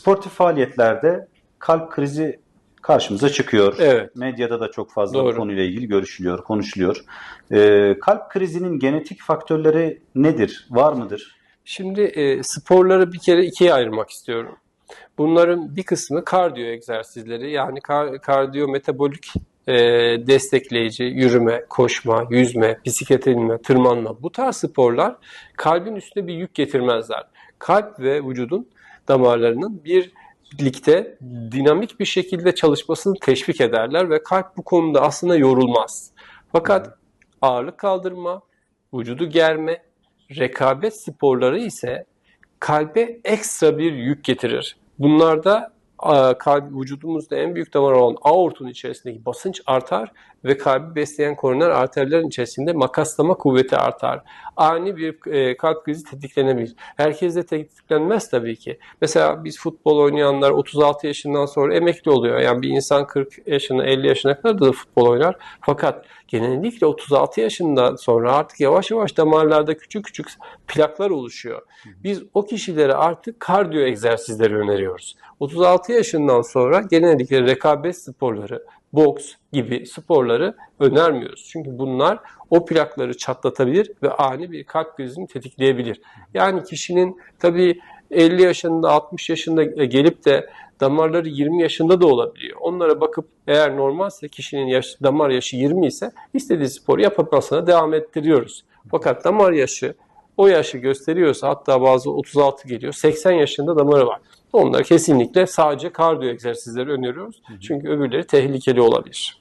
sportif faaliyetlerde kalp krizi karşımıza çıkıyor. Evet. Medyada da çok fazla Doğru. bu konuyla ilgili görüşülüyor, konuşuluyor. Ee, kalp krizinin genetik faktörleri nedir? Var mıdır? Şimdi e, sporları bir kere ikiye ayırmak istiyorum. Bunların bir kısmı kardiyo egzersizleri yani kar, kardiyo metabolik e, destekleyici yürüme, koşma, yüzme, bisiklete binme, tırmanma bu tarz sporlar kalbin üstüne bir yük getirmezler. Kalp ve vücudun damarlarının bir birlikte dinamik bir şekilde çalışmasını teşvik ederler ve kalp bu konuda aslında yorulmaz. Fakat ağırlık kaldırma, vücudu germe, rekabet sporları ise kalbe ekstra bir yük getirir. Bunlarda kalp vücudumuzda en büyük damar olan aortun içerisindeki basınç artar ve kalbi besleyen koroner arterlerin içerisinde makaslama kuvveti artar. Ani bir e, kalp krizi tetiklenebilir. Herkes de tetiklenmez tabii ki. Mesela biz futbol oynayanlar 36 yaşından sonra emekli oluyor. Yani bir insan 40 yaşına 50 yaşına kadar da futbol oynar. Fakat genellikle 36 yaşından sonra artık yavaş yavaş damarlarda küçük küçük plaklar oluşuyor. Biz o kişilere artık kardiyo egzersizleri öneriyoruz. 36 yaşından sonra genellikle rekabet sporları, boks gibi sporları önermiyoruz. Çünkü bunlar o plakları çatlatabilir ve ani bir kalp krizini tetikleyebilir. Yani kişinin tabii 50 yaşında, 60 yaşında gelip de damarları 20 yaşında da olabiliyor. Onlara bakıp eğer normalse kişinin yaş, damar yaşı 20 ise istediği sporu yapmasına devam ettiriyoruz. Fakat damar yaşı o yaşı gösteriyorsa hatta bazı 36 geliyor 80 yaşında damarı var. Onlara kesinlikle sadece kardiyo egzersizleri öneriyoruz. Çünkü öbürleri tehlikeli olabilir.